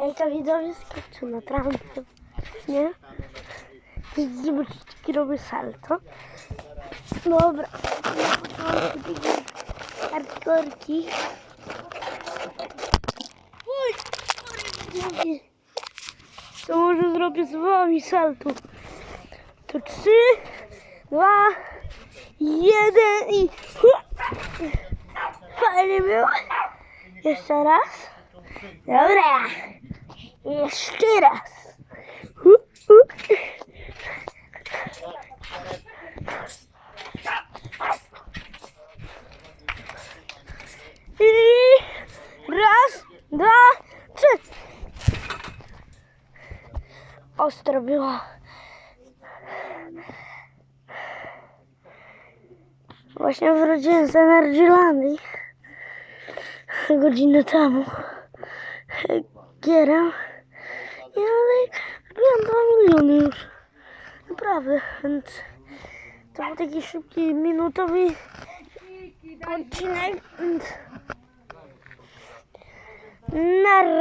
Hejka widzowie, skoczę na trampę. Nie? Zobaczcie, jaki robię salto. Dobra. Hardkorki. To może zrobię z wami salto. To trzy, dwa, jeden i... Fajnie było. Jeszcze raz. Dobra. Jeszcze raz. I raz, dwa, trzy. Ostro było. Właśnie wróciłem z Energylandii godzinę temu. Gierem. I ale byłem 2 miliony już. Naprawdę, więc to był taki szybki, minutowy odcinek. Więc... Na razie.